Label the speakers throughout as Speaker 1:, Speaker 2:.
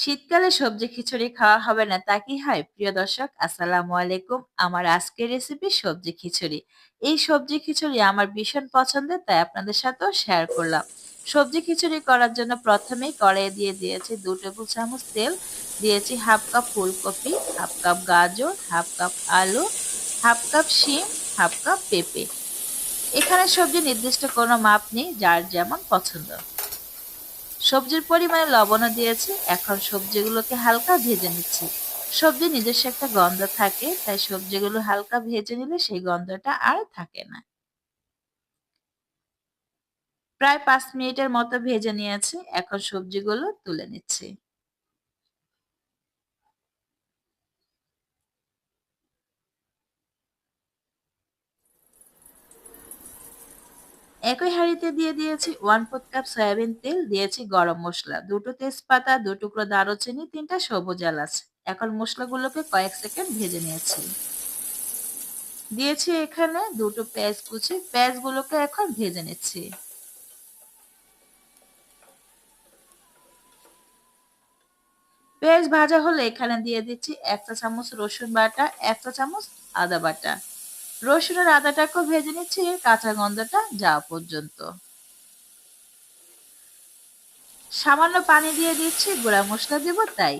Speaker 1: শীতকালে সবজি খিচুড়ি খাওয়া হবে না তা কি হয়? প্রিয় দর্শক আসসালামু আলাইকুম। আমার আজকের রেসিপি সবজি খিচুড়ি। এই সবজি খিচুড়ি আমার ভীষণ পছন্দের তাই আপনাদের সাথেও শেয়ার করলাম। সবজি খিচুড়ি করার জন্য প্রথমেই কড়াইয়ে দিয়ে দিয়েছি ২ টেবিল চামচ তেল, দিয়েছি হাফ কাপ ফুলকপি, হাফ কাপ গাজর, হাফ কাপ আলু, হাফ কাপ শিম, হাফ কাপ পেঁপে। এখানে সবজি নির্দিষ্ট কোনো মাপ নেই যার যেমন পছন্দ। সবজির পরিমাণে লবণও দিয়েছি। এখন সবজিগুলোকে হালকা ভেজে নিচ্ছি। সবজি নিজস্ব একটা গন্ধ থাকে, তাই সবজিগুলো হালকা ভেজে নিলে সেই গন্ধটা আর থাকে না। প্রায় পাঁচ মিনিটের মতো ভেজে নিয়েছি। এখন সবজিগুলো তুলে নিচ্ছি। একই হাঁড়িতে দিয়ে দিয়েছি ওয়ান ফোর্থ কাপ সয়াবিন তেল, দিয়েছি গরম মশলা। দুটো তেজপাতা, দু টুকরো দারুচিনি, তিনটা সবুজ এলাচ। এখন মশলাগুলোকে কয়েক সেকেন্ড ভেজে নিয়েছি। দিয়েছি এখানে দুটো পেঁয়াজ কুচি। পেঁয়াজগুলোকে এখন ভেজে নিচ্ছি। পেঁয়াজ ভাজা হলে এখানে দিয়ে দিচ্ছি একটা চামচ রসুন বাটা একটা চামচ আদা বাটা। রসুনের আদাটাকেও ভেজে নিচ্ছি, কাঁচা গন্ধটা যাওয়া পর্যন্ত। সামান্য পানি দিয়ে দিচ্ছি, গুঁড়া মশলা দেব তাই।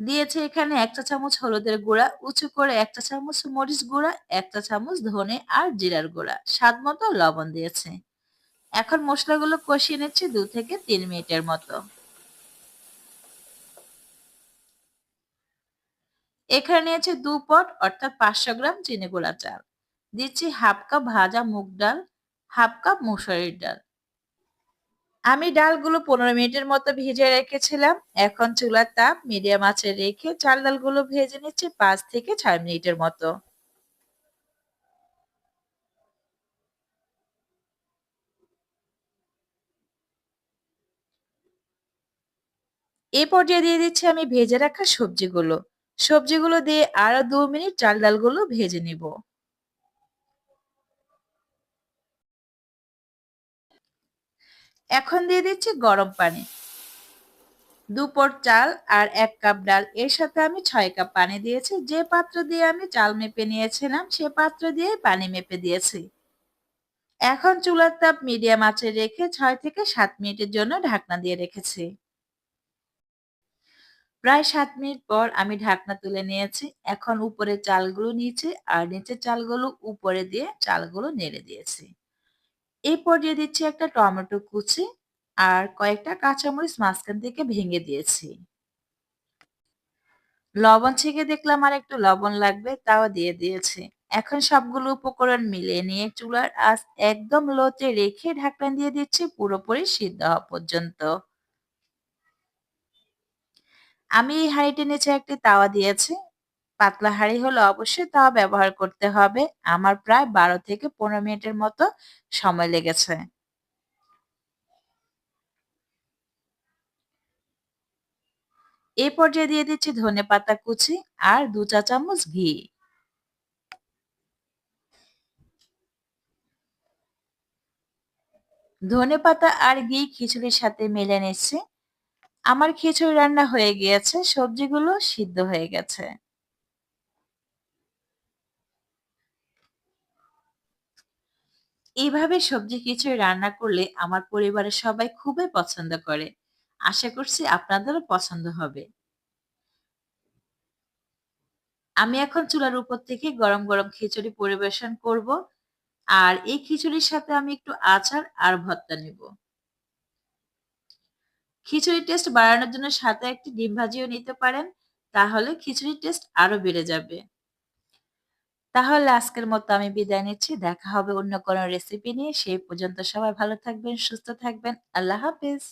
Speaker 1: দিয়েছে এখানে একটা চামচ হলুদের গুঁড়া, উঁচু করে একটা চামচ মরিচ গুঁড়া একটা চামচ ধনে আর জিরার গুঁড়া। স্বাদ মতো লবণ দিয়েছে। এখন মশলাগুলো কষিয়ে নিচ্ছি দু থেকে তিন মিনিটের মতো। এখানে নিয়েছে দু পট, অর্থাৎ পাঁচশো গ্রাম চিনি গুঁড়া চাল। দিচ্ছি হাফ কাপ ভাজা মুগ ডাল, হাফ কাপ মুসুরির ডাল। আমি ডালগুলো পনেরো মিনিটের মতো ভেজে রেখেছিলাম। এখন চুলার তাপ মিডিয়াম আঁচে রেখে চাল ডালগুলো ভেজে নিচ্ছি পাঁচ থেকে ছয় মিনিটের মতো। এই পর্যায়ে দিয়ে দিচ্ছি আমি ভেজে রাখা সবজিগুলো। সবজিগুলো দিয়ে আরও দু মিনিট চাল ডালগুলো ভেজে নিব। এখন দিয়ে দিচ্ছি গরম পানি। দুপট চাল আর এক কাপ ডাল। এর সাথে আমি ছয় কাপ পানি দিয়েছি। যে পাত্র দিয়ে আমি চাল মেপে নিয়েছিলাম, সে পাত্র দিয়ে পানি মেপে দিয়েছি। এখন চুলার তাপ মিডিয়াম আঁচে রেখে ছয় থেকে সাত মিনিটের জন্য ঢাকনা দিয়ে রেখেছি। প্রায় সাত মিনিট পর আমি ঢাকনা তুলে নিয়েছি। এখন উপরে চালগুলো নিচে আর নিচে চালগুলো উপরে দিয়ে চালগুলো নেড়ে দিয়েছি। এরপর দিয়ে দিচ্ছি একটা টমেটো কুচি আর কয়েকটা কাঁচামরিচ মাঝখান থেকে ভেঙে দিয়েছি। লবণ ছেঁকে দেখলাম আর একটু লবণ লাগবে তাও দিয়ে দিয়েছি। এখন সবগুলো উপকরণ মিলিয়ে নিয়ে চুলার আঁচ একদম লোতে রেখে ঢাকনা দিয়ে দিচ্ছি, পুরোপুরি সিদ্ধ হওয়া পর্যন্ত। আমি এই হাঁড়িটির নিচে একটি তাওয়া দিয়েছি। পাতলা হাঁড়ি হলে অবশ্যই তাওয়া ব্যবহার করতে হবে। আমার প্রায় বারো থেকে পনেরো মিনিটের মতো সময় লেগেছে। এই পর্যায়ে দিয়ে দিচ্ছি ধনে পাতা কুচি আর দু চা চামচ ঘি। ধনে পাতা আর ঘি খিচুড়ির সাথে মিলে নিচ্ছি। আমার খিচুড়ি রান্না হয়ে গিয়েছে, সবজিগুলো সিদ্ধ হয়ে গেছে। এইভাবে সবজি খিচুড়ি রান্না করলে আমার পরিবারের সবাই খুবই পছন্দ করে। আশা করছি আপনাদেরও পছন্দ হবে। আমি এখন চুলার উপর থেকে গরম গরম খিচুড়ি পরিবেশন করব। আর এই খিচুড়ির সাথে আমি একটু আচার আর ভর্তা নিব। খিচুড়ির টেস্ট বাড়ানোর জন্য সাথে একটি ডিম ভাজিও নিতে পারেন, তাহলে খিচুড়ির টেস্ট আরও বেড়ে যাবে। তাহলে আজকের মতো আমি বিদায় নিচ্ছি, দেখা হবে অন্য কোনো রেসিপি নিয়ে, সেই পর্যন্ত সবাই ভালো থাকবেন, সুস্থ থাকবেন, আল্লাহ হাফিজ।